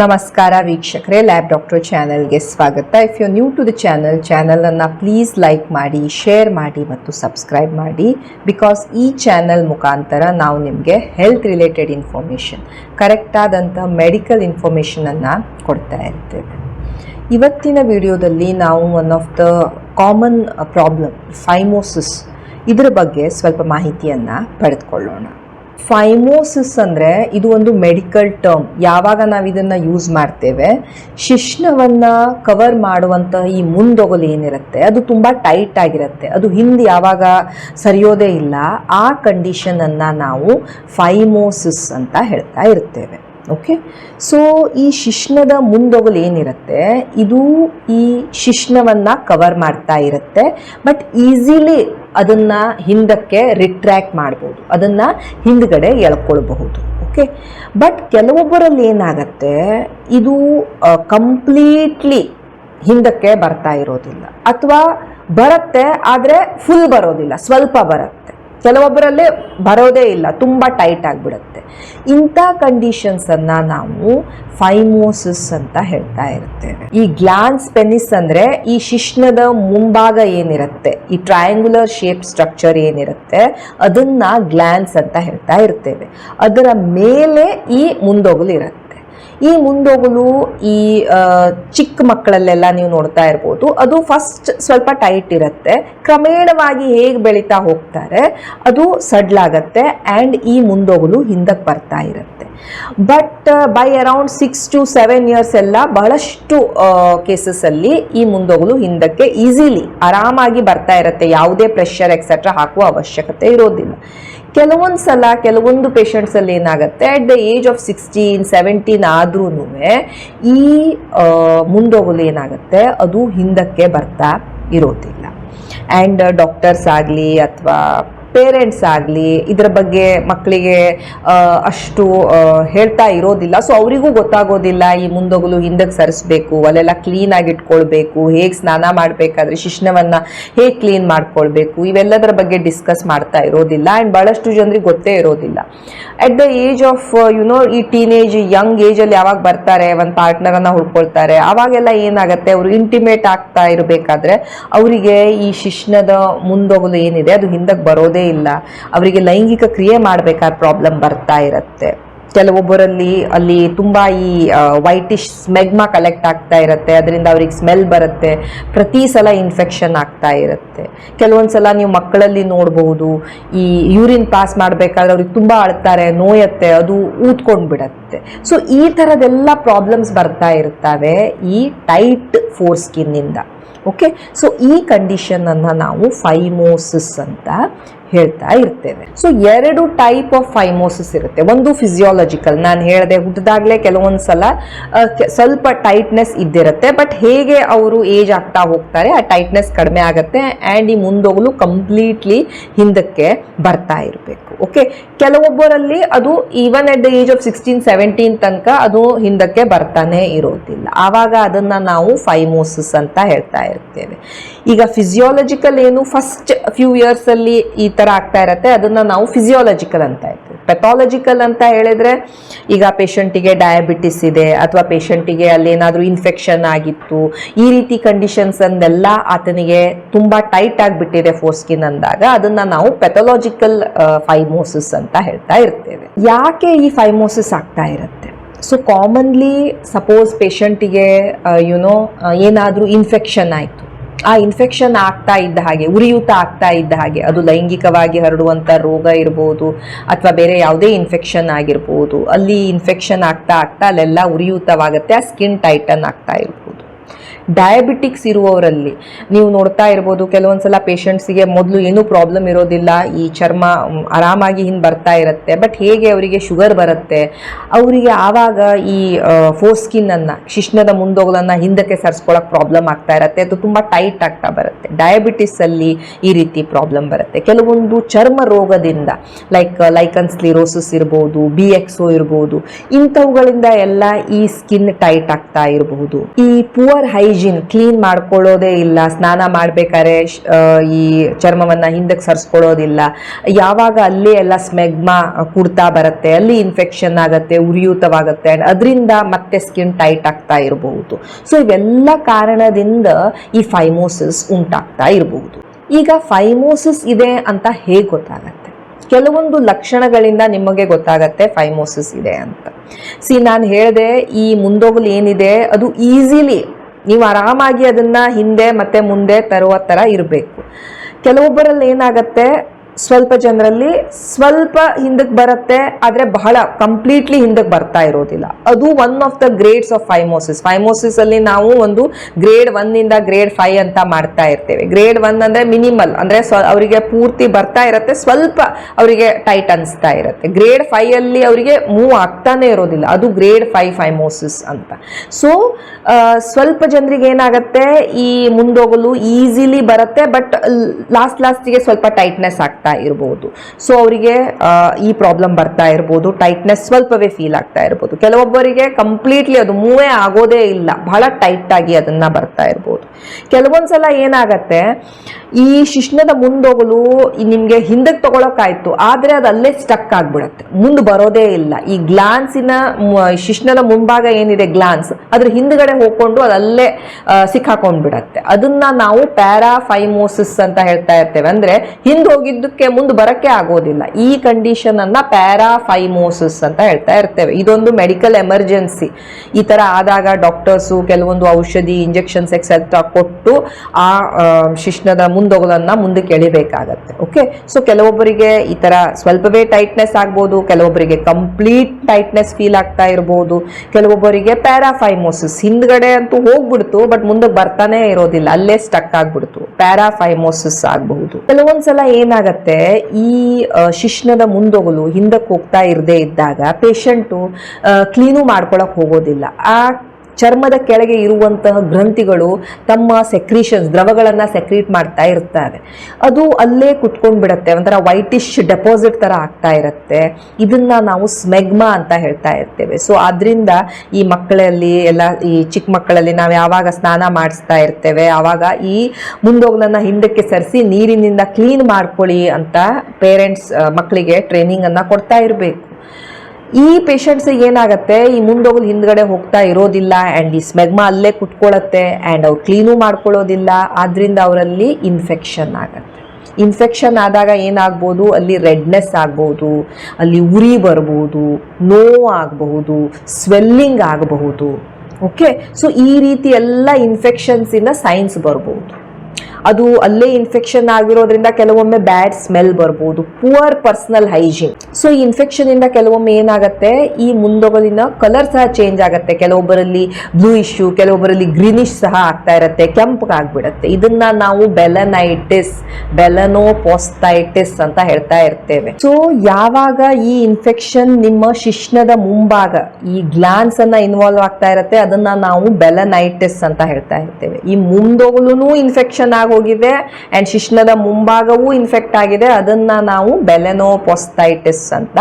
ನಮಸ್ಕಾರ ವೀಕ್ಷಕರೇ lab doctor ಚಾನೆಲ್ಗೆ ಸ್ವಾಗತ. If you new to the channel ಚಾನಲನ್ನು ಪ್ಲೀಸ್ ಲೈಕ್ ಮಾಡಿ ಶೇರ್ ಮಾಡಿ ಮತ್ತು ಸಬ್ಸ್ಕ್ರೈಬ್ ಮಾಡಿ. ಬಿಕಾಸ್ ಈ ಚಾನಲ್ ಮುಖಾಂತರ ನಾವು ನಿಮಗೆ ಹೆಲ್ತ್ ರಿಲೇಟೆಡ್ ಇನ್ಫಾರ್ಮೇಷನ್ ಕರೆಕ್ಟಾದಂಥ ಮೆಡಿಕಲ್ ಇನ್ಫಾರ್ಮೇಷನನ್ನು ಕೊಡ್ತಾ ಇರ್ತೇವೆ. ಇವತ್ತಿನ ವಿಡಿಯೋದಲ್ಲಿ ನಾವು one of the common problem phimosis ಇದರ ಬಗ್ಗೆ ಸ್ವಲ್ಪ ಮಾಹಿತಿಯನ್ನು ಪಡೆದುಕೊಳ್ಳೋಣ. ಫೈಮೋಸಿಸ್ ಅಂದರೆ ಇದು ಒಂದು ಮೆಡಿಕಲ್ ಟರ್ಮ್. ಯಾವಾಗ ನಾವು ಇದನ್ನು ಯೂಸ್ ಮಾಡ್ತೇವೆ, ಶಿಶ್ನವನ್ನು ಕವರ್ ಮಾಡುವಂತಹ ಈ ಮುಂದೊಗಲು ಏನಿರುತ್ತೆ, ಅದು ತುಂಬ ಟೈಟ್ ಆಗಿರುತ್ತೆ. ಅದು ಹಿಂದೆ ಯಾವಾಗ ಸರಿಯೋದೇ ಇಲ್ಲ. ಆ ಕಂಡೀಷನನ್ನು ನಾವು ಫೈಮೋಸಿಸ್ ಅಂತ ಹೇಳ್ತಾ ಇರ್ತೇವೆ. ಓಕೆ ಸೊ ಈ ಶಿಶ್ನದ ಮುಂದೊಗಲು ಏನಿರುತ್ತೆ? ಇದು ಈ ಶಿಶ್ನವನ್ನು ಕವರ್ ಮಾಡ್ತಾ ಇರುತ್ತೆ. ಬಟ್ ಈಸಿಲಿ ಅದನ್ನು ಹಿಂದಕ್ಕೆ ರಿಟ್ರ್ಯಾಕ್ಟ್ ಮಾಡ್ಬೋದು. ಅದನ್ನು ಹಿಂದ್ಗಡೆ ಎಳ್ಕೊಳ್ಬಹುದು. ಓಕೆ ಬಟ್ ಕೆಲವೊಬ್ಬರಲ್ಲಿ ಏನಾಗತ್ತೆ? ಇದು ಕಂಪ್ಲೀಟ್ಲಿ ಹಿಂದಕ್ಕೆ ಬರ್ತಾ ಇರೋದಿಲ್ಲ. ಅಥವಾ ಬರುತ್ತೆ, ಆದರೆ ಫುಲ್ ಬರೋದಿಲ್ಲ. ಸ್ವಲ್ಪ ಬರುತ್ತೆ. ಕೆಲವೊಬ್ಬರಲ್ಲೇ ಬರೋದೇ ಇಲ್ಲ, ತುಂಬ ಟೈಟ್ ಆಗಿಬಿಡುತ್ತೆ. ಇಂಥ ಕಂಡೀಷನ್ಸನ್ನು ನಾವು ಫೈಮೋಸಿಸ್ ಅಂತ ಹೇಳ್ತಾ ಇರ್ತೇವೆ. ಈ ಗ್ಲಾನ್ಸ್ ಪೆನಿಸ್ ಅಂದರೆ ಈ ಶಿಶ್ನದ ಮುಂಭಾಗ ಏನಿರುತ್ತೆ, ಈ ಟ್ರಯಾಂಗ್ಯುಲರ್ ಶೇಪ್ ಸ್ಟ್ರಕ್ಚರ್ ಏನಿರುತ್ತೆ, ಅದನ್ನು ಗ್ಲಾನ್ಸ್ ಅಂತ ಹೇಳ್ತಾ ಇರ್ತೇವೆ. ಅದರ ಮೇಲೆ ಈ ಮುಂದೊಗಲು ಇರುತ್ತೆ ಈ ಮುಂದೋಗಲು ಈ ಚಿಕ್ಕ ಮಕ್ಕಳಲ್ಲೆಲ್ಲ ನೀವು ನೋಡ್ತಾ ಇರ್ಬೋದು. ಅದು ಫಸ್ಟ್ ಸ್ವಲ್ಪ ಟೈಟ್ ಇರುತ್ತೆ. ಕ್ರಮೇಣವಾಗಿ ಹೇಗೆ ಬೆಳೀತಾ ಹೋಗ್ತಾರೆ, ಅದು ಸಡ್ಲಾಗತ್ತೆ ಆ್ಯಂಡ್ ಈ ಮುಂದೋಗಲು ಹಿಂದಕ್ಕೆ ಬರ್ತಾ ಇರುತ್ತೆ. But by around six to seven years ಎಲ್ಲ ಬಹಳಷ್ಟು ಕೇಸಸಲ್ಲಿ ಈ ಮುಂದೋಗಲು ಹಿಂದಕ್ಕೆ ಈಸಿಲಿ ಆರಾಮಾಗಿ ಬರ್ತಾ ಇರುತ್ತೆ. ಯಾವುದೇ ಪ್ರೆಷರ್ ಎಕ್ಸೆಟ್ರಾ ಹಾಕುವ ಅವಶ್ಯಕತೆ ಇರೋದಿಲ್ಲ. ಕೆಲವೊಂದು ಸಲ ಕೆಲವೊಂದು ಪೇಷಂಟ್ಸಲ್ಲಿ ಏನಾಗುತ್ತೆ at the age of sixteen seventeen ಆದ್ರೂ ಈ ಮುಂದೋಗಲು ಏನಾಗುತ್ತೆ, ಅದು ಹಿಂದಕ್ಕೆ ಬರ್ತಾ ಇರೋದಿಲ್ಲ. ಆ್ಯಂಡ್ ಡಾಕ್ಟರ್ಸ್ ಆಗಲಿ ಅಥವಾ ಪೇರೆಂಟ್ಸ್ ಆಗಲಿ, ಇದರ ಬಗ್ಗೆ ಮಕ್ಕಳಿಗೆ ಅಷ್ಟು ಹೇಳ್ತಾ ಇರೋದಿಲ್ಲ. ಸೊ ಅವರಿಗೂ ಗೊತ್ತಾಗೋದಿಲ್ಲ, ಈ ಮುಂದೋಗಲು ಹಿಂದಕ್ಕೆ ಸರಿಸ್ಬೇಕು, ಅಲ್ಲೆಲ್ಲ ಕ್ಲೀನಾಗಿ ಇಟ್ಕೊಳ್ಬೇಕು, ಹೇಗೆ ಸ್ನಾನ ಮಾಡಬೇಕಾದ್ರೆ ಶಿಶ್ನವನ್ನು ಹೇಗೆ ಕ್ಲೀನ್ ಮಾಡ್ಕೊಳ್ಬೇಕು, ಇವೆಲ್ಲದರ ಬಗ್ಗೆ ಡಿಸ್ಕಸ್ ಮಾಡ್ತಾ ಇರೋದಿಲ್ಲ. ಆ್ಯಂಡ್ ಭಾಳಷ್ಟು ಜನರಿಗೆ ಗೊತ್ತೇ ಇರೋದಿಲ್ಲ. At the age of you know ಈ ಟೀನೇಜ್ ಯಂಗ್ ಏಜಲ್ಲಿ ಯಾವಾಗ ಬರ್ತಾರೆ, ಒಂದು ಪಾರ್ಟ್ನರನ್ನು ಹುಡ್ಕೊಳ್ತಾರೆ ಆವಾಗೆಲ್ಲ ಏನಾಗುತ್ತೆ, ಅವರು ಇಂಟಿಮೇಟ್ ಆಗ್ತಾ ಇರಬೇಕಾದ್ರೆ, ಅವರಿಗೆ ಈ ಶಿಶ್ನದ ಮುಂದೋಗಲು ಏನಿದೆ, ಅದು ಹಿಂದಕ್ಕೆ ಬರೋದೇ ಇಲ್ಲ ಅವರಿಗೆ ಲೈಂಗಿಕ ಕ್ರಿಯೆ ಮಾಡಬೇಕಾದ್ರೆ ಪ್ರಾಬ್ಲಮ್ ಬರ್ತಾ ಇರುತ್ತೆ. ಕೆಲವೊಬ್ಬರಲ್ಲಿ ಅಲ್ಲಿ ತುಂಬ ಈ ವೈಟಿಶ್ ಸ್ಮೆಗ್ಮಾ ಕಲೆಕ್ಟ್ ಆಗ್ತಾ ಇರುತ್ತೆ. ಅದರಿಂದ ಅವ್ರಿಗೆ ಸ್ಮೆಲ್ ಬರುತ್ತೆ. ಪ್ರತಿ ಸಲ ಇನ್ಫೆಕ್ಷನ್ ಆಗ್ತಾ ಇರುತ್ತೆ. ಕೆಲವೊಂದು ಸಲ ನೀವು ಮಕ್ಕಳಲ್ಲಿ ನೋಡಬಹುದು, ಈ ಯೂರಿನ್ ಪಾಸ್ ಮಾಡಬೇಕಾದ್ರೆ ಅವ್ರಿಗೆ ತುಂಬ ಅಳ್ತಾರೆ, ನೋಯತ್ತೆ, ಅದು ಊದ್ಕೊಂಡು ಬಿಡತ್ತೆ ಸೊ ಈ ಥರದೆಲ್ಲ ಪ್ರಾಬ್ಲಮ್ಸ್ ಬರ್ತಾ ಇರ್ತವೆ ಈ ಟೈಟ್ ಫೋರ್ ಸ್ಕಿನ್ನಿಂದ ಓಕೆ ಸೊ ಈ ಕಂಡೀಷನನ್ನು ನಾವು ಫೈಮೋಸಿಸ್ ಅಂತ ಹೇಳ್ತಾ ಇರ್ತೇವೆ. ಸೊ ಎರಡು ಟೈಪ್ ಆಫ್ ಫೈಮೋಸಿಸ್ ಇರುತ್ತೆ. ಒಂದು ಫಿಸಿಯಾಲಜಿಕಲ್ ನಾನು ಹೇಳಿದೆ ಹುಟ್ಟಿದಾಗಲೇ ಕೆಲವೊಂದು ಸಲ ಸ್ವಲ್ಪ ಟೈಟ್ನೆಸ್ ಇದ್ದಿರುತ್ತೆ. ಬಟ್ ಹೇಗೆ ಅವರು ಏಜ್ ಆಗ್ತಾ ಹೋಗ್ತಾರೆ, ಆ ಟೈಟ್ನೆಸ್ ಕಡಿಮೆ ಆಗುತ್ತೆ. ಆ್ಯಂಡ್ ಈ ಮುಂದೋಗಲು ಕಂಪ್ಲೀಟ್ಲಿ ಹಿಂದಕ್ಕೆ ಬರ್ತಾ ಇರಬೇಕು. ಓಕೆ ಕೆಲವೊಬ್ಬರಲ್ಲಿ ಅದು even at the age of sixteen seventeen ತನಕ ಅದು ಹಿಂದಕ್ಕೆ ಬರ್ತಾನೆ ಇರೋದಿಲ್ಲ. ಆವಾಗ ಅದನ್ನು ನಾವು ಫೈಮೋಸಿಸ್ ಅಂತ ಹೇಳ್ತಾ ಇರ್ತೇವೆ. ಈಗ ಫಿಸಿಯಾಲಜಿಕಲ್ ಏನು ಫಸ್ಟ್ ಫ್ಯೂ ಇಯರ್ಸಲ್ಲಿ ಈ ಥರ ಆಗ್ತಾ ಇರತ್ತೆ, ಅದನ್ನು ನಾವು ಫಿಸಿಯಾಲಜಿಕಲ್ ಅಂತ ಇರ್ತೀವಿ ಪೆಥಾಲಜಿಕಲ್ ಅಂತ ಹೇಳಿದ್ರೆ ಈಗ ಪೇಷಂಟಿಗೆ ಡಯಾಬಿಟಿಸ್ ಇದೆ, ಅಥವಾ ಪೇಷಂಟಿಗೆ ಅಲ್ಲೇನಾದರೂ ಇನ್ಫೆಕ್ಷನ್ ಆಗಿತ್ತು, ಈ ರೀತಿ ಕಂಡೀಷನ್ಸ್ ಅಂದೆಲ್ಲ ಆತನಿಗೆ ತುಂಬ ಟೈಟ್ ಆಗಿಬಿಟ್ಟಿದೆ ಫೋರ್ ಸ್ಕಿನ್ ಅಂದಾಗ ಅದನ್ನು ನಾವು ಪೆಥಾಲಜಿಕಲ್ ಫೈಮೋಸಿಸ್ ಅಂತ ಹೇಳ್ತಾ ಇರ್ತೇವೆ. ಯಾಕೆ ಈ ಫೈಮೋಸಿಸ್ ಆಗ್ತಾ ಇರುತ್ತೆ? ಸೊ ಕಾಮನ್ಲಿ ಸಪೋಸ್ ಪೇಷಂಟಿಗೆ ಯುನೋ ಏನಾದರೂ ಇನ್ಫೆಕ್ಷನ್ ಆಯಿತು. ಆ ಇನ್ಫೆಕ್ಷನ್ ಆಗ್ತಾ ಇದ್ದ ಹಾಗೆ, ಉರಿಯೂತ ಆಗ್ತಾ ಇದ್ದ ಹಾಗೆ, ಅದು ಲೈಂಗಿಕವಾಗಿ ಹರಡುವಂಥ ರೋಗ ಇರ್ಬೋದು, ಅಥವಾ ಬೇರೆ ಯಾವುದೇ ಇನ್ಫೆಕ್ಷನ್ ಆಗಿರ್ಬೋದು, ಅಲ್ಲಿ ಇನ್ಫೆಕ್ಷನ್ ಆಗ್ತಾ ಆಗ್ತಾ ಅಲ್ಲೆಲ್ಲ ಉರಿಯೂತವಾಗುತ್ತೆ, ಆ ಸ್ಕಿನ್ ಟೈಟನ್ ಆಗ್ತಾ ಇರ್ಬೋದು. ಡಯಾಬಿಟಿಕ್ಸ್ ಇರುವವರಲ್ಲಿ. ನೀವು ನೋಡ್ತಾ ಇರ್ಬೋದು ಕೆಲವೊಂದು ಸಲ ಪೇಷಂಟ್ಸಿಗೆ ಮೊದಲು ಏನೂ ಪ್ರಾಬ್ಲಮ್ ಇರೋದಿಲ್ಲ. ಈ ಚರ್ಮ ಆರಾಮಾಗಿ ಹಿಂದೆ ಬರ್ತಾ ಇರುತ್ತೆ. ಬಟ್ ಹೇಗೆ ಅವರಿಗೆ ಶುಗರ್ ಬರುತ್ತೆ? ಅವರಿಗೆ ಆವಾಗ ಈ ಫೋರ್ ಸ್ಕಿನ್ನನ್ನು ಶಿಶ್ನದ ಮುಂದೋಗಲನ್ನು ಹಿಂದಕ್ಕೆ ಸರಿಸ್ಕೊಳ್ಳೋಕೆ ಪ್ರಾಬ್ಲಮ್ ಆಗ್ತಾ ಇರುತ್ತೆ. ಅದು ತುಂಬ ಟೈಟ್ ಆಗ್ತಾ ಬರುತ್ತೆ. ಡಯಾಬಿಟಿಸಲ್ಲಿ ಈ ರೀತಿ ಪ್ರಾಬ್ಲಮ್ ಬರುತ್ತೆ. ಕೆಲವೊಂದು ಚರ್ಮ ರೋಗದಿಂದ ಲೈಕ್ ಲೈಕನ್ ಸ್ಲಿರೋಸಿಸ್ ಇರ್ಬೋದು ಬಿ ಎಕ್ಸೋ ಇರ್ಬೋದು, ಇಂಥವುಗಳಿಂದ ಎಲ್ಲ ಈ ಸ್ಕಿನ್ ಟೈಟ್ ಆಗ್ತಾ ಇರಬಹುದು ಈ ಪುವರ್ ಹೈಜೀನ್ ಹೈಜೀನ್ ಕ್ಲೀನ್ ಮಾಡ್ಕೊಳ್ಳೋದೇ ಇಲ್ಲ, ಸ್ನಾನ ಮಾಡ್ಬೇಕಾದ್ರೆ ಈ ಚರ್ಮವನ್ನ ಹಿಂದಕ್ಕೆ ಸರಿಸ್ಕೊಳ್ಳೋದಿಲ್ಲ. ಯಾವಾಗ ಅಲ್ಲಿ ಎಲ್ಲ ಸ್ಮೆಗ್ಮಾ ಕುಡ್ತಾ ಬರುತ್ತೆ, ಅಲ್ಲಿ ಇನ್ಫೆಕ್ಷನ್ ಆಗುತ್ತೆ, ಉರಿಯೂತವಾಗುತ್ತೆ ಅಂಡ್ ಅದರಿಂದ ಮತ್ತೆ ಸ್ಕಿನ್ ಟೈಟ್ ಆಗ್ತಾ ಇರಬಹುದು. ಸೊ ಇವೆಲ್ಲ ಕಾರಣದಿಂದ ಈ ಫೈಮೋಸಿಸ್ ಉಂಟಾಗ್ತಾ ಇರಬಹುದು. ಈಗ ಫೈಮೋಸಿಸ್ ಇದೆ ಅಂತ ಹೇಗೆ ಗೊತ್ತಾಗತ್ತೆ? ಕೆಲವೊಂದು ಲಕ್ಷಣಗಳಿಂದ ನಿಮಗೆ ಗೊತ್ತಾಗತ್ತೆ ಫೈಮೋಸಿಸ್ ಇದೆ ಅಂತ. ಸಿ ನಾನು ಹೇಳಿದೆ ಈ ಮುಂದೋಗಲು ಏನಿದೆ, ಅದು ಈಸಿಲಿ ನೀವು ಆರಾಮಾಗಿ ಅದನ್ನು ಹಿಂದೆ ಮತ್ತು ಮುಂದೆ ತರುವ ಥರ ಇರಬೇಕು. ಕೆಲವೊಬ್ಬರಲ್ಲಿ ಏನಾಗತ್ತೆ ಸ್ವಲ್ಪ ಜನರಲ್ಲಿ ಸ್ವಲ್ಪ ಹಿಂದಕ್ಕೆ ಬರುತ್ತೆ, ಆದರೆ ಬಹಳ ಕಂಪ್ಲೀಟ್ಲಿ ಹಿಂದಕ್ಕೆ ಬರ್ತಾ ಇರೋದಿಲ್ಲ. ಅದು one of the grades of phimosis phimosis ಅಲ್ಲಿ ನಾವು ಒಂದು ಗ್ರೇಡ್ ಒನ್ ಇಂದ ಗ್ರೇಡ್ ಫೈವ್ ಅಂತ ಮಾಡ್ತಾ ಇರ್ತೇವೆ. ಗ್ರೇಡ್ ಒನ್ ಅಂದ್ರೆ ಮಿನಿಮಲ್ ಅಂದ್ರೆ ಅವರಿಗೆ ಪೂರ್ತಿ ಬರ್ತಾ ಇರುತ್ತೆ, ಸ್ವಲ್ಪ ಅವರಿಗೆ ಟೈಟ್ ಅನಿಸ್ತಾ ಇರುತ್ತೆ. ಗ್ರೇಡ್ ಫೈವ್ ಅಲ್ಲಿ ಅವರಿಗೆ ಮೂವ್ ಆಗ್ತಾನೆ ಇರೋದಿಲ್ಲ. ಅದು ಗ್ರೇಡ್ ಫೈವ್ ಫೈಮೋಸಿಸ್ ಅಂತ. ಸೊ ಸ್ವಲ್ಪ ಜನರಿಗೆ ಏನಾಗುತ್ತೆ, ಈ ಮುಂದೋಗಲು ಈಸಿಲಿ ಬರುತ್ತೆ ಬಟ್ ಲಾಸ್ಟ್ ಲಾಸ್ಟಿಗೆ ಸ್ವಲ್ಪ ಟೈಟ್ನೆಸ್ ಆಗ್ತಾ ಇರ್ಬೋದು. ಸೊ ಅವರಿಗೆ ಈ ಪ್ರಾಬ್ಲಮ್ ಬರ್ತಾ ಇರ್ಬೋದು. ಟೈಟ್ನೆಸ್ ಸ್ವಲ್ಪವೇ ಫೀಲ್ ಆಗ್ತಾ ಇರ್ಬೋದು. ಕೆಲವೊಬ್ಬರಿಗೆ ಕಂಪ್ಲೀಟ್ಲಿ ಅದು ಮೂವೇ ಆಗೋದೇ ಇಲ್ಲ. ಬಹಳ ಟೈಟ್ ಆಗಿ ಅದನ್ನ ಬರ್ತಾ ಇರ್ಬೋದು. ಕೆಲವೊಂದ್ಸಲ ಏನಾಗತ್ತೆ, ಈ ಶಿಶ್ನದ ಮುಂದೋಗಲು ನಿಮಗೆ ಹಿಂದಕ್ಕೆ ತಗೊಳಕಾಯ್ತು ಆದ್ರೆ ಅದು ಅಲ್ಲೇ ಸ್ಟಕ್ ಆಗ್ಬಿಡತ್ತೆ. ಮುಂದೆ ಬರೋದೇ ಇಲ್ಲ. ಈ ಗ್ಲಾನ್ಸಿನ ಶಿಶ್ನದ ಮುಂಭಾಗ ಏನಿದೆ ಗ್ಲಾನ್ಸ್ ಅದ್ರ ಹಿಂದ್ಗಡೆ ಹೋಗ್ಕೊಂಡು ಅದಲ್ಲೇ ಸಿಕ್ಕಾಕೊಂಡ್ಬಿಡತ್ತೆ. ಅದನ್ನ ನಾವು ಪ್ಯಾರಾಫೈಮೋಸಿಸ್ ಅಂತ ಹೇಳ್ತಾ ಇರ್ತೇವೆ. ಅಂದ್ರೆ ಹಿಂದೆ ಹೋಗಿದ್ದಕ್ಕೆ ಮುಂದೆ ಬರಕ್ಕೆ ಆಗೋದಿಲ್ಲ. ಈ ಕಂಡೀಷನ್ ಅನ್ನ ಪ್ಯಾರಾಫೈಮೋಸಿಸ್ ಅಂತ ಹೇಳ್ತಾ ಇರ್ತೇವೆ. ಇದೊಂದು ಮೆಡಿಕಲ್ ಎಮರ್ಜೆನ್ಸಿ ಈ ತರ ಆದಾಗ ಡಾಕ್ಟರ್ಸು ಕೆಲವೊಂದು ಔಷಧಿ ಇಂಜೆಕ್ಷನ್ಸ್ ಎಕ್ಸೆಟ್ರಾ ಕೊಟ್ಟು ಆ ಶಿಶ್ನದ ಮುಂದೊಗಲನ್ನ ಮುಂದಕ್ಕೆ ಎಳಿಬೇಕಾಗತ್ತೆ ಓಕೆ ಸೊ ಕೆಲವೊಬ್ಬರಿಗೆ ಈ ತರ ಸ್ವಲ್ಪವೇ ಟೈಟ್ನೆಸ್ ಆಗ್ಬೋದು, ಕೆಲವೊಬ್ಬರಿಗೆ ಕಂಪ್ಲೀಟ್ ಟೈಟ್ನೆಸ್ ಫೀಲ್ ಆಗ್ತಾ ಇರ್ಬೋದು, ಕೆಲವೊಬ್ಬರಿಗೆ ಪ್ಯಾರಾಫೈಮೋಸಿಸ್ ಹಿಂದ್ಗಡೆ ಅಂತೂ ಹೋಗ್ಬಿಡ್ತು ಬಟ್ ಮುಂದಕ್ಕೆ ಬರ್ತಾನೆ ಇರೋದಿಲ್ಲ. ಅಲ್ಲೇ ಸ್ಟಕ್ ಆಗ್ಬಿಡ್ತು. ಪ್ಯಾರಾಫೈಮೋಸಿಸ್ ಆಗಬಹುದು. ಕೆಲವೊಂದ್ಸಲ ಏನಾಗತ್ತೆ? ಈ ಆ, ಶಿಶ್ನದ ಮುಂದೋಗಲು ಹಿಂದಕ್ಕೆ ಹೋಗ್ತಾ ಇರದೇ ಇದ್ದಾಗ ಪೇಷಂಟು ಕ್ಲೀನು ಮಾಡ್ಕೊಳಕ್ ಹೋಗೋದಿಲ್ಲ. ಆ ಚರ್ಮದ ಕೆಳಗೆ ಇರುವಂತಹ ಗ್ರಂಥಿಗಳು ತಮ್ಮ ಸೆಕ್ರೀಷನ್ಸ್ ದ್ರವಗಳನ್ನು ಸೆಕ್ರೀಟ್ ಮಾಡ್ತಾ ಇರ್ತವೆ ಅದು ಅಲ್ಲೇ ಕುತ್ಕೊಂಡು ಬಿಡುತ್ತೆ, ಒಂಥರ ವೈಟಿಶ್ ಡೆಪಾಸಿಟ್ ಥರ ಆಗ್ತಾ ಇರುತ್ತೆ. ಇದನ್ನ ನಾವು ಸ್ಮೆಗ್ಮಾ ಅಂತ ಹೇಳ್ತಾ ಇರ್ತೇವೆ. ಸೊ ಅದರಿಂದ ಈ ಮಕ್ಕಳಲ್ಲಿ, ಎಲ್ಲ ಈ ಚಿಕ್ಕ ಮಕ್ಕಳಲ್ಲಿ ನಾವು ಯಾವಾಗ ಸ್ನಾನ ಮಾಡಿಸ್ತಾ ಇರ್ತೇವೆ, ಆವಾಗ ಈ ಮುಂದೋಗ್ಲನ್ನು ಹಿಂದಕ್ಕೆ ಸರಿಸಿ ನೀರಿನಿಂದ ಕ್ಲೀನ್ ಮಾಡ್ಕೊಳ್ಳಿ ಅಂತ ಪೇರೆಂಟ್ಸ್ ಮಕ್ಕಳಿಗೆ ಟ್ರೈನಿಂಗನ್ನು ಕೊಡ್ತಾ ಇರಬೇಕು. ಈ ಪೇಷಂಟ್ಸ್ ಏನಾಗುತ್ತೆ? ಈ ಮುಂದೋಗಲು ಹಿಂದ್ಗಡೆ ಹೋಗ್ತಾ ಇರೋದಿಲ್ಲ ಆ್ಯಂಡ್ ಈ ಸ್ಮೆಗ್ಮಾ ಅಲ್ಲೇ ಕುತ್ಕೊಳ್ಳುತ್ತೆ ಆ್ಯಂಡ್ ಅವ್ರು ಕ್ಲೀನು ಮಾಡ್ಕೊಳ್ಳೋದಿಲ್ಲ ಆದ್ದರಿಂದ ಅವರಲ್ಲಿ ಇನ್ಫೆಕ್ಷನ್ ಆಗುತ್ತೆ. ಇನ್ಫೆಕ್ಷನ್ ಆದಾಗ ಏನಾಗ್ಬೋದು? ಅಲ್ಲಿ ರೆಡ್ನೆಸ್ ಆಗ್ಬೋದು, ಅಲ್ಲಿ ಉರಿ ಬರ್ಬೋದು ನೋ ಆಗಬಹುದು ಸ್ವೆಲ್ಲಿಂಗ್ ಆಗಬಹುದು. ಓಕೆ ಸೊ ಈ ರೀತಿ ಎಲ್ಲ ಇನ್ಫೆಕ್ಷನ್ಸಿಂದ ಸೈನ್ಸ್ ಬರ್ಬೋದು. ಅದು ಅಲ್ಲೇ ಇನ್ಫೆಕ್ಷನ್ ಆಗಿರೋದ್ರಿಂದ ಕೆಲವೊಮ್ಮೆ ಬ್ಯಾಡ್ ಸ್ಮೆಲ್ ಬರ್ಬೋದು ಪುವರ್ ಪರ್ಸನಲ್ ಹೈಜೀನ್ ಸೊ ಈ ಇನ್ಫೆಕ್ಷನ್ ಇಂದ ಕೆಲವೊಮ್ಮೆ ಏನಾಗುತ್ತೆ? ಈ ಮುಂದೋಗಲಿನ ಕಲರ್ ಸಹ ಚೇಂಜ್ ಆಗುತ್ತೆ. ಕೆಲವೊಬ್ಬರಲ್ಲಿ ಬ್ಲೂ ಇಶ್ಯೂ ಕೆಲವೊಬ್ಬರಲ್ಲಿ ಗ್ರೀನಿಶ್ ಸಹ ಆಗ್ತಾ ಇರುತ್ತೆ ಕೆಂಪಗಾಗ್ಬಿಡತ್ತೆ ಇದನ್ನ ನಾವು ಬೆಲನೈಟಿಸ್ ಬೆಲನೋಪೋಸ್ಟೈಟಿಸ್ ಅಂತ ಹೇಳ್ತಾ ಇರ್ತೇವೆ. ಸೊ ಯಾವಾಗ ಈ ಇನ್ಫೆಕ್ಷನ್ ನಿಮ್ಮ ಶಿಶ್ನದ ಮುಂಭಾಗ, ಈ ಗ್ಲಾನ್ಸ್ ಅನ್ನ ಇನ್ವಾಲ್ವ್ ಆಗ್ತಾ ಇರುತ್ತೆ, ಅದನ್ನ ನಾವು ಬೆಲನೈಟಿಸ್ ಅಂತ ಹೇಳ್ತಾ ಇರ್ತೇವೆ. ಈ ಮುಂದೊಗಲೂ ಇನ್ಫೆಕ್ಷನ್ ಆಗೋಗಿದೆ ಅಂಡ್ ಶಿಶ್ನದ ಮುಂಭಾಗವೂ ಇನ್ಫೆಕ್ಟ್ ಆಗಿದೆ. ಅದನ್ನ ನಾವು ಬೆಲೆನೋಪೊಸ್ಟೈಟಿಸ್ ಅಂತ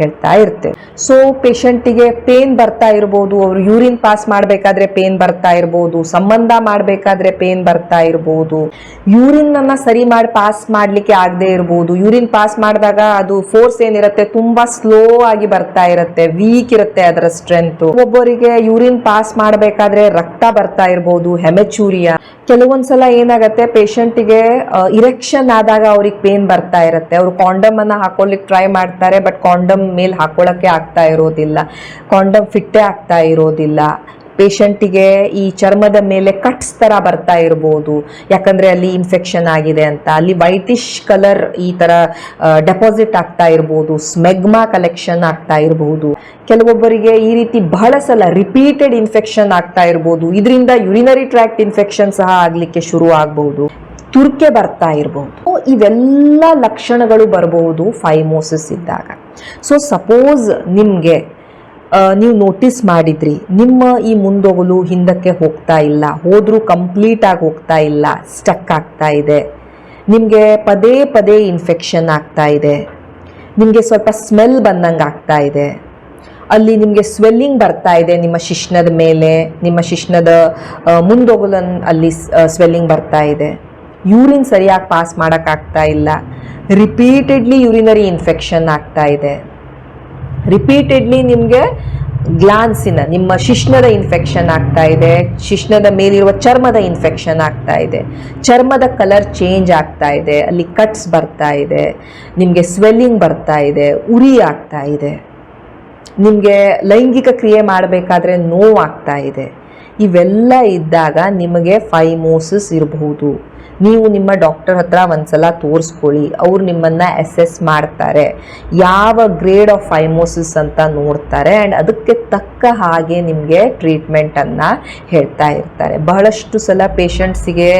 ಹೇಳ್ತಾ ಇರ್ತೇವೆ. ಸೊ ಪೇಷಂಟಿಗೆ ಪೇನ್ ಬರ್ತಾ ಇರ್ಬೋದು. ಅವರು ಯೂರಿನ್ ಪಾಸ್ ಮಾಡಬೇಕಾದ್ರೆ ಪೇನ್ ಬರ್ತಾ ಇರ್ಬೋದು. ಸಂಬಂಧ ಮಾಡಬೇಕಾದ್ರೆ ಪೇನ್ ಬರ್ತಾ ಇರ್ಬೋದು. ಯೂರಿನ್ ಅನ್ನ ಸರಿ ಮಾಡಿ ಪಾಸ್ ಮಾಡ್ಲಿಕ್ಕೆ ಆಗದೆ ಇರ್ಬೋದು. ಯೂರಿನ್ ಪಾಸ್ ಮಾಡಿದಾಗ ಅದು ಫೋರ್ಸ್ ಏನಿರುತ್ತೆ, ತುಂಬಾ ಸ್ಲೋ ಆಗಿ ಬರ್ತಾ ಇರುತ್ತೆ. ವೀಕ್ ಇರುತ್ತೆ ಅದರ ಸ್ಟ್ರೆಂತ್ ಒಬ್ಬರಿಗೆ ಯೂರಿನ್ ಪಾಸ್ ಮಾಡಬೇಕಾದ್ರೆ ರಕ್ತ ಬರ್ತಾ ಇರ್ಬೋದು, ಹೆಮೆಚೂರಿಯಾ. ಕೆಲವೊಂದ್ಸಲ ಏನಾಗತ್ತೆ, ಪೇಷಂಟಿಗೆ ಇರೆಕ್ಷನ್ ಆದಾಗ ಅವ್ರಿಗೆ ಪೇನ್ ಬರ್ತಾ ಇರುತ್ತೆ. ಅವರು ಕಾಂಡಮ್ ಅನ್ನ ಹಾಕೊಳ್ಳಿಕ್ ಟ್ರೈ ಮಾಡ್ತಾರೆ, ಬಟ್ ಕಾಂಡಮ್ ಮೇಲೆ ಹಾಕೊಳ್ಳಕ್ಕೆ ಆಗ್ತಾ ಇರೋದಿಲ್ಲ. ಕಾಂಡಮ್ ಫಿಟ್ಟೇ ಆಗ್ತಾ ಇರೋದಿಲ್ಲ. ಪೇಷಂಟಿಗೆ ಈ ಚರ್ಮದ ಮೇಲೆ ಕಟ್ಸ್ ತರ ಬರ್ತಾ ಇರ್ಬೋದು. ಯಾಕಂದ್ರೆ ಅಲ್ಲಿ ಇನ್ಫೆಕ್ಷನ್ ಆಗಿದೆ ಅಂತ. ಅಲ್ಲಿ ವೈಟಿಶ್ ಕಲರ್ ಈ ತರ ಡೆಪಾಸಿಟ್ ಆಗ್ತಾ ಇರ್ಬೋದು. ಸ್ಮೆಗ್ಮಾ ಕಲೆಕ್ಷನ್ ಆಗ್ತಾ ಇರಬಹುದು ಕೆಲವೊಬ್ಬರಿಗೆ ಈ ರೀತಿ ಬಹಳ ಸಲ ರಿಪೀಟೆಡ್ ಇನ್ಫೆಕ್ಷನ್ ಆಗ್ತಾ ಇರ್ಬೋದು. ಇದರಿಂದ ಯುರಿನರಿ ಟ್ರ್ಯಾಕ್ಟ್ ಇನ್ಫೆಕ್ಷನ್ ಸಹ ಆಗ್ಲಿಕ್ಕೆ ಶುರು ಆಗಬಹುದು ತುರ್ಕೆ ಬರ್ತಾ ಇರಬಹುದು ಇವೆಲ್ಲ ಲಕ್ಷಣಗಳು ಬರಬಹುದು ಫೈಮೋಸಿಸ್ ಇದ್ದಾಗ. ಸೊ ಸಪೋಸ್ ನಿಮಗೆ ನೀವು ನೋಟಿಸ್ ಮಾಡಿದ್ರಿ. ನಿಮ್ಮ ಈ ಮುಂದೋಗಲು ಹಿಂದಕ್ಕೆ ಹೋಗ್ತಾ ಇಲ್ಲ. ಹೋದರೂ ಕಂಪ್ಲೀಟ್ ಆಗಿ ಹೋಗ್ತಾ ಇಲ್ಲ. ಸ್ಟಕ್ ಆಗ್ತಾ ಇದೆ. ನಿಮಗೆ ಪದೇ ಪದೇ ಇನ್ಫೆಕ್ಷನ್ ಆಗ್ತಾ ಇದೆ. ನಿಮಗೆ ಸ್ವಲ್ಪ ಸ್ಮೆಲ್ ಬಂದಂಗೆ ಆಗ್ತಾ ಇದೆ. ಅಲ್ಲಿ ನಿಮಗೆ ಸ್ವೆಲ್ಲಿಂಗ್ ಬರ್ತಾ ಇದೆ ನಿಮ್ಮ ಶಿಶ್ನದ ಮೇಲೆ. ನಿಮ್ಮ ಶಿಶ್ನದ ಮುಂದೋಗಲನ್ ಅಲ್ಲಿ ಸ್ವೆಲ್ಲಿಂಗ್ ಬರ್ತಾ ಇದೆ. ಯೂರಿನ್ ಸರಿಯಾಗಿ ಪಾಸ್ ಮಾಡೋಕ್ಕಾಗ್ತಾ ಇಲ್ಲ. ರಿಪೀಟೆಡ್ಲಿ ಯೂರಿನರಿ ಇನ್ಫೆಕ್ಷನ್ ಆಗ್ತಾ ಇದೆ. ರಿಪೀಟೆಡ್ಲಿ ನಿಮಗೆ ಗ್ಲಾನ್ಸಿನ ನಿಮ್ಮ ಶಿಶ್ನದ ಇನ್ಫೆಕ್ಷನ್ ಆಗ್ತಾ ಇದೆ, ಶಿಶ್ನದ ಮೇಲಿರುವ ಚರ್ಮದ ಇನ್ಫೆಕ್ಷನ್ ಆಗ್ತಾ ಇದೆ, ಚರ್ಮದ ಕಲರ್ ಚೇಂಜ್ ಆಗ್ತಾ ಇದೆ, ಅಲ್ಲಿ ಕಟ್ಸ್ ಬರ್ತಾ ಇದೆ, ನಿಮಗೆ ಸ್ವೆಲ್ಲಿಂಗ್ ಬರ್ತಾ ಇದೆ, ಉರಿ ಆಗ್ತಾ ಇದೆ. ನಿಮಗೆ ಲೈಂಗಿಕ ಕ್ರಿಯೆ ಮಾಡಬೇಕಾದ್ರೆ ನೋವಾಗ್ತಾ ಇದೆ. ಇವೆಲ್ಲ ಇದ್ದಾಗ ನಿಮಗೆ ಫೈಮೋಸಿಸ್ ಇರಬಹುದು. ನೀವು ನಿಮ್ಮ ಡಾಕ್ಟರ್ ಹತ್ರ ಒಂದ್ಸಲ ತೋರಿಸ್ಕೊಳ್ಳಿ. ಅವ್ರು ನಿಮ್ಮನ್ನು ಅಸೆಸ್ ಮಾಡ್ತಾರೆ. ಯಾವ ಗ್ರೇಡ್ ಆಫ್ ಫೈಮೋಸಿಸ್ ಅಂತ ನೋಡ್ತಾರೆ ಆ್ಯಂಡ್ ಅದಕ್ಕೆ ತಕ್ಕ ಹಾಗೆ ನಿಮಗೆ ಟ್ರೀಟ್ಮೆಂಟನ್ನು ಹೇಳ್ತಾ ಇರ್ತಾರೆ. ಬಹಳಷ್ಟು ಸಲ ಪೇಷಂಟ್ಸಿಗೆ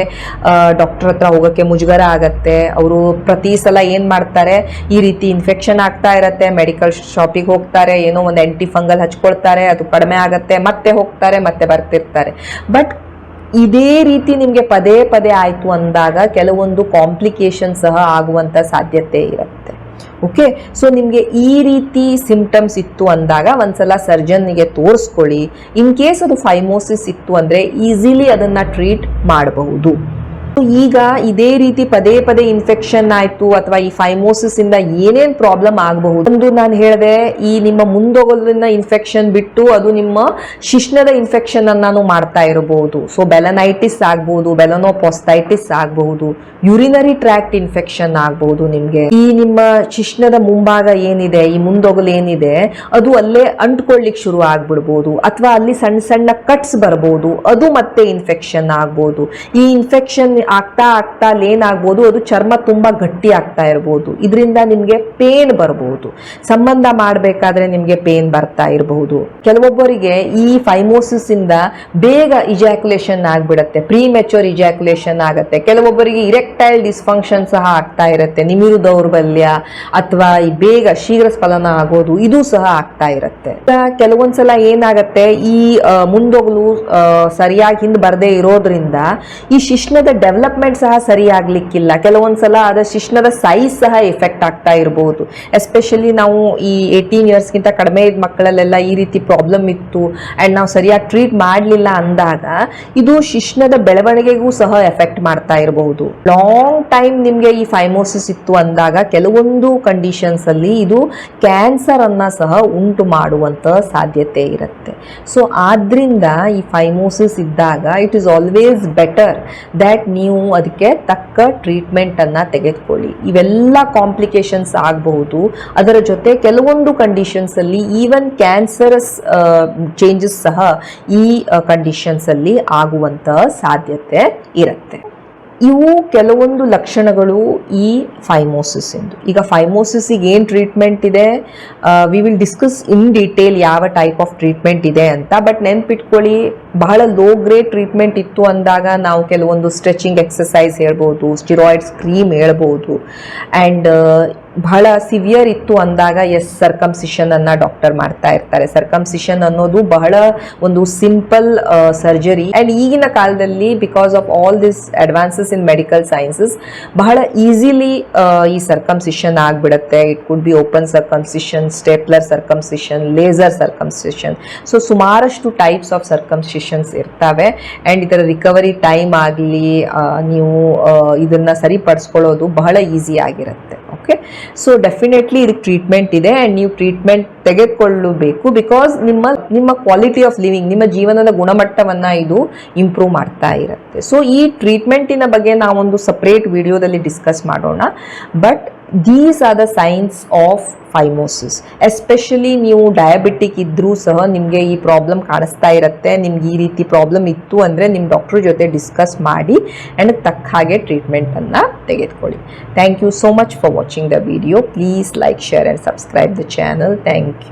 ಡಾಕ್ಟರ್ ಹತ್ರ ಹೋಗೋಕ್ಕೆ ಮುಜುಗರ ಆಗತ್ತೆ. ಅವರು ಪ್ರತಿ ಸಲ ಏನು ಮಾಡ್ತಾರೆ, ಈ ರೀತಿ ಇನ್ಫೆಕ್ಷನ್ ಆಗ್ತಾ ಇರತ್ತೆ. ಮೆಡಿಕಲ್ ಶಾಪಿಗೆ ಹೋಗ್ತಾರೆ, ಏನೋ ಒಂದು ಆ್ಯಂಟಿ ಫಂಗಲ್ ಹಚ್ಕೊಳ್ತಾರೆ, ಅದು ಕಡಿಮೆ ಆಗುತ್ತೆ. ಮತ್ತೆ ಹೋಗ್ತಾರೆ, ಮತ್ತೆ ಬರ್ತಿರ್ತಾರೆ. ಬಟ್ ಇದೇ ರೀತಿ ನಿಮಗೆ ಪದೇ ಪದೇ ಆಯಿತು ಅಂದಾಗ ಕೆಲವೊಂದು ಕಾಂಪ್ಲಿಕೇಶನ್ ಸಹ ಆಗುವಂಥ ಸಾಧ್ಯತೆ ಇರುತ್ತೆ. ಓಕೆ ಸೊ ನಿಮಗೆ ಈ ರೀತಿ ಸಿಂಪ್ಟಮ್ಸ್ ಇತ್ತು ಅಂದಾಗ ಒಂದ್ಸಲ ಸರ್ಜನ್ನಿಗೆ ತೋರಿಸ್ಕೊಳ್ಳಿ. ಇನ್ ಕೇಸ್ ಅದು ಫೈಮೋಸಿಸ್ ಇತ್ತು ಅಂದರೆ ಈಸಿಲಿ ಅದನ್ನು ಟ್ರೀಟ್ ಮಾಡಬಹುದು. ಈಗ ಇದೇ ರೀತಿ ಪದೇ ಪದೇ ಇನ್ಫೆಕ್ಷನ್ ಆಯ್ತು ಅಥವಾ ಈ ಫೈಮೋಸಿಸ್ ಇಂದ ಏನೇನ್ ಪ್ರಾಬ್ಲಮ್ ಆಗಬಹುದು? ಒಂದು ನಾನು ಹೇಳಿದೆ, ಈ ನಿಮ್ಮ ಮುಂದೋಗಲಿನ ಇನ್ಫೆಕ್ಷನ್ ಬಿಟ್ಟು ಅದು ನಿಮ್ಮ ಶಿಶ್ನದ ಇನ್ಫೆಕ್ಷನ್ ಅನ್ನು ಮಾಡ್ತಾ ಇರಬಹುದು ಸೊ ಬೆಲನೈಟಿಸ್ ಆಗ್ಬಹುದು ಬೆಲನೋಪೊಸ್ತೈಟಿಸ್ ಆಗಬಹುದು ಯುರಿನರಿ ಟ್ರ್ಯಾಕ್ಟ್ ಇನ್ಫೆಕ್ಷನ್ ಆಗಬಹುದು ನಿಮ್ಗೆ. ಈ ನಿಮ್ಮ ಶಿಶ್ನದ ಮುಂಭಾಗ ಏನಿದೆ, ಈ ಮುಂದೊಗಲು ಏನಿದೆ, ಅದು ಅಲ್ಲೇ ಅಂಟ್ಕೊಳ್ಳಿಕ್ ಶುರು ಆಗ್ಬಿಡ್ಬಹುದು ಅಥವಾ ಅಲ್ಲಿ ಸಣ್ಣ ಸಣ್ಣ ಕಟ್ಸ್ ಬರ್ಬೋದು, ಅದು ಮತ್ತೆ ಇನ್ಫೆಕ್ಷನ್ ಆಗ್ಬಹುದು ಈ ಇನ್ಫೆಕ್ಷನ್ ಆಗ್ತಾ ಆಗ್ತಾ ಲೇನ್ ಆಗ್ಬೋದು, ಅದು ಚರ್ಮ ತುಂಬಾ ಗಟ್ಟಿ ಆಗ್ತಾ ಇರ್ಬೋದು. ಇದರಿಂದ ನಿಮಗೆ ಪೇನ್ ಬರ್ಬೋದು. ಸಂಬಂಧ ಮಾಡಬೇಕಾದ್ರೆ ನಿಮಗೆ ಪೇನ್ ಬರ್ತಾ ಇರಬಹುದು ಕೆಲವೊಬ್ಬರಿಗೆ ಈ ಫೈಮೋಸಿಸ್ ಇಂದ ಬೇಗ ಇಜಾಕ್ಯುಲೇಷನ್ ಆಗ್ಬಿಡತ್ತೆ ಪ್ರೀ ಮೆಚೂರ್ ಇಜಾಕ್ಯುಲೇಷನ್ ಆಗುತ್ತೆ. ಕೆಲವೊಬ್ಬರಿಗೆ ಇರೆಕ್ಟೈಲ್ ಡಿಸ್ಫಂಕ್ಷನ್ ಸಹ ಆಗ್ತಾ ಇರುತ್ತೆ, ನಿಮಿರು ದೌರ್ಬಲ್ಯ ಅಥವಾ ಈ ಬೇಗ ಶೀಘ್ರ ಸ್ಫಲನ ಆಗೋದು ಇದು ಸಹ ಆಗ್ತಾ ಇರುತ್ತೆ. ಕೆಲವೊಂದ್ಸಲ ಏನಾಗತ್ತೆ, ಈ ಮುಂದೋಗಲು ಮುಂದೊಗಲು ಸರಿಯಾಗಿ ಹಿಂದೆ ಬರದೇ ಇರೋದ್ರಿಂದ ಈ ಶಿಶ್ನದ ಡೆವಲಪ್ಮೆಂಟ್ ಸಹ ಸರಿಯಾಗ್ಲಿಕ್ಕಿಲ್ಲ ಕೆಲವೊಂದ್ಸಲ ಅದ ಶಿಶ್ನದ ಸೈಜ್ ಸಹ ಎಫೆಕ್ಟ್ ಆಗ್ತಾ ಇರಬಹುದು ಎಸ್ಪೆಷಲಿ ನಾವು ಈ ಏಯ್ಟೀನ್ ಇಯರ್ಸ್ಗಿಂತ ಕಡಿಮೆ ಇದ್ದ ಮಕ್ಕಳಲ್ಲೆಲ್ಲ ಈ ರೀತಿ ಪ್ರಾಬ್ಲಮ್ ಇತ್ತು ಆ್ಯಂಡ್ ನಾವು ಸರಿಯಾಗಿ ಟ್ರೀಟ್ ಮಾಡಲಿಲ್ಲ ಅಂದಾಗ ಇದು ಶಿಶ್ನದ ಬೆಳವಣಿಗೆಗೂ ಸಹ ಎಫೆಕ್ಟ್ ಮಾಡ್ತಾ ಇರಬಹುದು ಲಾಂಗ್ ಟೈಮ್ ನಿಮಗೆ ಈ ಫೈಮೋಸಿಸ್ ಇತ್ತು ಅಂದಾಗ ಕೆಲವೊಂದು ಕಂಡೀಷನ್ಸ್ ಅಲ್ಲಿ ಇದು ಕ್ಯಾನ್ಸರ್ ಅನ್ನ ಸಹ ಉಂಟು ಮಾಡುವಂತ ಸಾಧ್ಯತೆ ಇರುತ್ತೆ. ಸೊ ಆದ್ರಿಂದ ಈ ಫೈಮೋಸಿಸ್ ಇದ್ದಾಗ it is always better that ನೀವು ಅದಕ್ಕೆ ತಕ್ಕ ಟ್ರೀಟ್ಮೆಂಟನ್ನು ತೆಗೆದುಕೊಳ್ಳಿ. ಇವೆಲ್ಲ ಕಾಂಪ್ಲಿಕೇಶನ್ಸ್ ಆಗಬಹುದು. ಅದರ ಜೊತೆ ಕೆಲವೊಂದು ಕಂಡೀಷನ್ಸಲ್ಲಿ ಈವನ್ ಕ್ಯಾನ್ಸರಸ್ ಚೇಂಜಸ್ ಸಹ ಈ ಕಂಡೀಷನ್ಸಲ್ಲಿ ಆಗುವಂತಹ ಆಗುವಂತ ಸಾಧ್ಯತೆ ಇರುತ್ತೆ. ಇವು ಕೆಲವೊಂದು ಲಕ್ಷಣಗಳು ಈ ಫೈಮೋಸಿಸ್ ಎಂದು ಈಗ ಫೈಮೋಸಿಸ್ಗೆ ಏನು ಟ್ರೀಟ್ಮೆಂಟ್ ಇದೆ? We will discuss in detail ಯಾವ ಟೈಪ್ ಆಫ್ ಟ್ರೀಟ್ಮೆಂಟ್ ಇದೆ ಅಂತ. ಬಟ್ ನೆನ್ಪಿಟ್ಕೊಳ್ಳಿ, ಬಹಳ ಲೋ ಗ್ರೇಡ್ ಟ್ರೀಟ್ಮೆಂಟ್ ಇತ್ತು ಅಂದಾಗ ನಾವು ಕೆಲವೊಂದು ಸ್ಟ್ರೆಚಿಂಗ್ ಎಕ್ಸಸೈಸ್ ಹೇಳ್ಬೋದು ಸ್ಟಿರಾಯ್ಡ್ಸ್ ಕ್ರೀಮ್ ಹೇಳ್ಬೋದು. ಆ್ಯಂಡ್ ಬಹಳ ಸಿವಿಯರ್ ಇತ್ತು ಅಂದಾಗ ಎಸ್ ಸರ್ಕಮ್ಸಿಷನ್ ಅನ್ನ ಡಾಕ್ಟರ್ ಮಾಡ್ತಾ ಇರ್ತಾರೆ. ಸರ್ಕಮ್ಸಿಷನ್ ಅನ್ನೋದು ಬಹಳ ಒಂದು ಸಿಂಪಲ್ ಸರ್ಜರಿ ಅಂಡ್ ಈಗಿನ ಕಾಲದಲ್ಲಿ because of all this advances in medical sciences ಬಹಳ ಈಸಿಲಿ ಈ ಸರ್ಕಮ್ಸಿಷನ್ ಆಗ್ಬಿಡುತ್ತೆ. It could be open circumcision stapler circumcision laser circumcision so ಸುಮಾರಷ್ಟು ಟೈಪ್ಸ್ ಆಫ್ ಸರ್ಕಮ್ಸಿಷನ್ಸ್ ಇರ್ತವೆ. ಆ್ಯಂಡ್ ಇದರ ರಿಕವರಿ ಟೈಮ್ ಆಗಲಿ ನೀವು ಇದನ್ನು ಇದನ್ನ ಸರಿಪಡಿಸ್ಕೊಳ್ಳೋದು ಬಹಳ ಈಸಿ ಆಗಿರುತ್ತೆ. ಓಕೆ ಸೊ ಡೆಫಿನೆಟ್ಲಿ ಇದಕ್ಕೆ ಟ್ರೀಟ್ಮೆಂಟ್ ಇದೆ ಆ್ಯಂಡ್ ನೀವು ಟ್ರೀಟ್ಮೆಂಟ್ ತೆಗೆದುಕೊಳ್ಳಬೇಕು ಬಿಕಾಸ್ ನಿಮ್ಮ ನಿಮ್ಮ ಕ್ವಾಲಿಟಿ ಆಫ್ ಲಿವಿಂಗ್ ನಿಮ್ಮ ಜೀವನದ ಗುಣಮಟ್ಟವನ್ನು ಇದು ಇಂಪ್ರೂವ್ ಮಾಡ್ತಾ ಇರುತ್ತೆ. ಸೊ ಈ ಟ್ರೀಟ್ಮೆಂಟಿನ ಬಗ್ಗೆ ನಾವೊಂದು ಸಪ್ರೇಟ್ ವಿಡಿಯೋದಲ್ಲಿ ಡಿಸ್ಕಸ್ ಮಾಡೋಣ. But these are the signs of phimosis especially ನೀವು ಡಯಾಬಿಟಿಕ್ ಇದ್ದರೂ ಸಹ ನಿಮಗೆ ಈ ಪ್ರಾಬ್ಲಮ್ ಕಾಣಿಸ್ತಾ ಇರುತ್ತೆ. ನಿಮ್ಗೆ ಈ ರೀತಿ ಪ್ರಾಬ್ಲಮ್ ಇತ್ತು ಅಂದರೆ ನಿಮ್ಮ ಡಾಕ್ಟ್ರ್ ಜೊತೆ ಡಿಸ್ಕಸ್ ಮಾಡಿ ಆ್ಯಂಡ್ ತಕ್ಕ ಹಾಗೆ ಟ್ರೀಟ್ಮೆಂಟನ್ನು ತೆಗೆದುಕೊಳ್ಳಿ. Thank you so much for watching the video please like share and subscribe the channel thank you